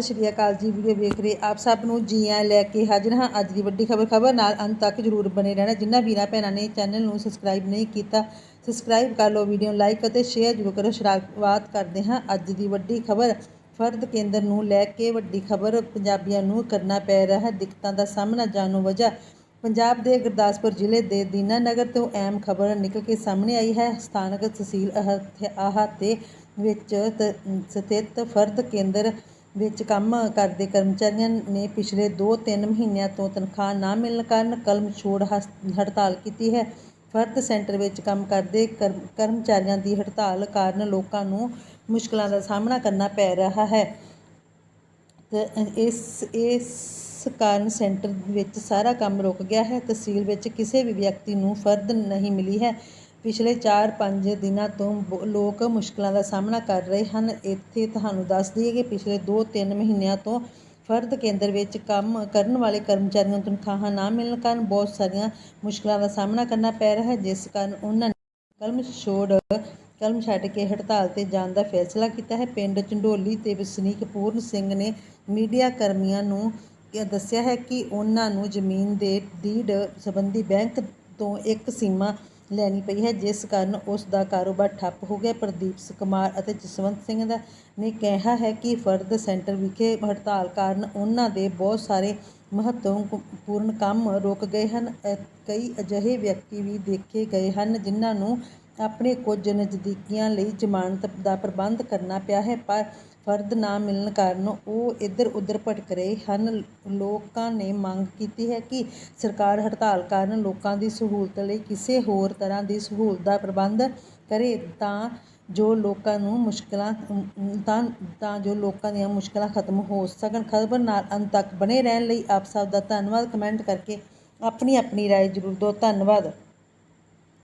ਸਤਿ ਸ਼੍ਰੀ ਅਕਾਲ ਜੀ, ਵੀਡੀਓ ਵੇਖ ਰਹੇ ਆਪ ਸਭ ਨੂੰ ਜੀ ਆਇਆਂ ਲੈ ਕੇ ਹਾਜ਼ਰ ਹਾਂ। ਅੱਜ ਦੀ ਵੱਡੀ ਖਬਰ ਖਬਰ ਨਾਲ ਅੰਤ ਤੱਕ ਜਰੂਰ ਬਣੇ ਰਹਿਣਾ। ਜਿਨ੍ਹਾਂ ਵੀਰਾਂ ਭੈਣਾਂ ਨੇ ਚੈਨਲ ਨੂੰ ਸਬਸਕ੍ਰਾਈਬ ਨਹੀਂ ਕੀਤਾ, ਸਬਸਕ੍ਰਾਈਬ ਕਰ ਲਓ ਵੀਡੀਓ ਨੂੰ ਲਾਈਕ ਅਤੇ ਸ਼ੇਅਰ ਜ਼ਰੂਰ ਕਰੋ। ਸ਼ੁਰੂਆਤ ਕਰਦੇ ਹਾਂ ਅੱਜ ਦੀ ਵੱਡੀ ਖਬਰ। ਫਰਦ ਕੇਂਦਰ ਨੂੰ ਲੈ ਕੇ ਵੱਡੀ ਖਬਰ, ਪੰਜਾਬੀਆਂ ਨੂੰ ਕਰਨਾ ਪੈ ਰਿਹਾ ਹੈ। ਦਿੱਕਤਾਂ ਦਾ ਸਾਹਮਣਾ ਜਾਣੋ ਵਜ੍ਹਾ ਪੰਜਾਬ ਦੇ ਗੁਰਦਾਸਪੁਰ ਜ਼ਿਲ੍ਹੇ ਦੇ ਦੀਨਾਨਗਰ ਤੋਂ ਅਹਿਮ ਖਬਰ ਨਿਕਲ ਕੇ ਸਾਹਮਣੇ ਆਈ ਹੈ। ਸਥਾਨਕ ਤਹਿਸੀਲ ਅਹ- ਆਹਾਤੇ ਵਿੱਚ ਸਥਿਤ ਫਰਦ ਕੇਂਦਰ ਵਿੱਚ ਕੰਮ ਕਰਦੇ ਕਰਮਚਾਰੀਆਂ ਨੇ ਪਿਛਲੇ 2-3 ਮਹੀਨਿਆਂ ਤੋਂ ਤਨਖਾਹ ਨਾ ਮਿਲਣ ਕਾਰਨ ਕਲਮ ਛੋੜ ਹਸ- ਹੜਤਾਲ ਕੀਤੀ ਹੈ। ਫਰਦ ਸੈਂਟਰ ਵਿੱਚ ਕੰਮ ਕਰਦੇ ਕਰਮ- ਕਰਮਚਾਰੀਆਂ ਦੀ ਹੜਤਾਲ ਕਾਰਨ ਲੋਕਾਂ ਨੂੰ ਮੁਸ਼ਕਲਾਂ ਦਾ ਸਾਹਮਣਾ ਕਰਨਾ ਪੈ ਰਿਹਾ ਹੈ। ਇਸ ਇਸ ਕਾਰਨ ਸੈਂਟਰ ਵਿੱਚ ਸਾਰਾ ਕੰਮ ਰੁਕ ਗਿਆ ਹੈ। ਤਹਿਸੀਲ ਵਿੱਚ ਕਿਸੇ ਵੀ ਵਿਅਕਤੀ ਨੂੰ ਫਰਦ ਨਹੀਂ ਮਿਲੀ ਹੈ। ਪਿਛਲੇ 4-5 ਦਿਨਾਂ ਤੋਂ ਬ- ਲੋਕ ਮੁਸ਼ਕਲਾਂ ਦਾ ਸਾਹਮਣਾ ਕਰ ਰਹੇ ਹਨ। ਇੱਥੇ ਤੁਹਾਨੂੰ ਦੱਸ ਦਈਏ ਕਿ ਪਿਛਲੇ 2-3 ਮਹੀਨਿਆਂ ਤੋਂ ਫਰਦ ਕੇਂਦਰ ਵਿੱਚ ਕੰਮ ਕਰਨ ਵਾਲੇ ਕਰਮਚਾਰੀਆਂ ਨੂੰ ਤਨਖਾਹਾਂ ਨਾ ਮਿਲਣ ਕਾਰਨ ਬਹੁਤ ਸਾਰੀਆਂ ਮੁਸ਼ਕਲਾਂ ਦਾ ਸਾਹਮਣਾ ਕਰਨਾ ਪੈ ਰਿਹਾ ਹੈ, ਜਿਸ ਕਾਰਨ ਉਹਨਾਂ ਨੇ ਕਲਮ ਛੋੜ, ਕਲਮ ਛੱਡ ਕੇ ਹੜਤਾਲ ਤੇ ਜਾਣ ਦਾ ਫੈਸਲਾ ਕੀਤਾ ਹੈ। ਪਿੰਡ ਚੰਡੋਲੀ ਤੇ ਵਸਨੀਕ ਪੂਰਨ ਸਿੰਘ ਨੇ ਮੀਡੀਆ ਕਰਮੀਆਂ ਨੂੰ ਦੱਸਿਆ ਹੈ ਕਿ ਉਹਨਾਂ ਨੂੰ ਜ਼ਮੀਨ ਦੇ ਡੀਡ ਸੰਬੰਧੀ ਬੈਂਕ ਤੋਂ ਇੱਕ ਸੀਮਾ ਲੈਣੀ ਪਈ ਹੈ, ਜਿਸ ਕਾਰਨ ਉਸ ਦਾ ਕਾਰੋਬਾਰ ਠੱਪ ਹੋ ਗਿਆ। ਪ੍ਰਦੀਪ ਕੁਮਾਰ ਅਤੇ ਜਸਵੰਤ ਸਿੰਘ ਦਾ ਨੇ ਕਿਹਾ ਹੈ ਕਿ ਫਰਦ ਸੈਂਟਰ ਵਿਖੇ ਹੜਤਾਲ ਕਾਰਨ ਉਹਨਾਂ ਦੇ ਬਹੁਤ ਸਾਰੇ ਮਹੱਤਵਪੂਰਨ ਕੰਮ ਰੁਕ ਗਏ ਹਨ। ਕਈ ਅਜਿਹੇ ਵਿਅਕਤੀ ਵੀ ਦੇਖੇ ਗਏ ਹਨ, ਜਿਨ੍ਹਾਂ ਨੂੰ ਆਪਣੇ ਕੁਝ ਨਜ਼ਦੀਕੀਆਂ ਲਈ ਜ਼ਮਾਨਤ ਦਾ ਪ੍ਰਬੰਧ ਕਰਨਾ ਪਿਆ ਹੈ ਪਰ ਫਰਦ ਨਾ ਮਿਲਣ ਕਾਰਨ ਉਹ ਇੱਧਰ ਉੱਧਰ ਭਟਕ ਰਹੇ ਹਨ ਲੋਕਾਂ ਨੇ ਮੰਗ ਕੀਤੀ ਹੈ ਕਿ ਸਰਕਾਰ ਹੜਤਾਲ ਕਾਰਨ ਲੋਕਾਂ ਦੀ ਸਹੂਲਤ ਲਈ ਕਿਸੇ ਹੋਰ ਤਰ੍ਹਾਂ ਦੀ ਸਹੂਲਤ ਦਾ ਪ੍ਰਬੰਧ ਕਰੇ ਤਾਂ ਜੋ ਲੋਕਾਂ ਨੂੰ ਮੁਸ਼ਕਲਾਂ ਅਮ, ਅਮ, ਤਾਂ ਤਾਂ ਜੋ ਲੋਕਾਂ ਦੀਆਂ ਮੁਸ਼ਕਲਾਂ ਖਤਮ ਹੋ ਸਕਣ ਖਬਰ ਨਾਲ ਅੰਤ ਤੱਕ ਬਣੇ ਰਹਿਣ ਲਈ ਆਪ ਸਭ ਦਾ ਧੰਨਵਾਦ ਕਮੈਂਟ ਕਰਕੇ ਆਪਣੀ ਆਪਣੀ رائے ਜ਼ਰੂਰ ਦਿਓ ਧੰਨਵਾਦ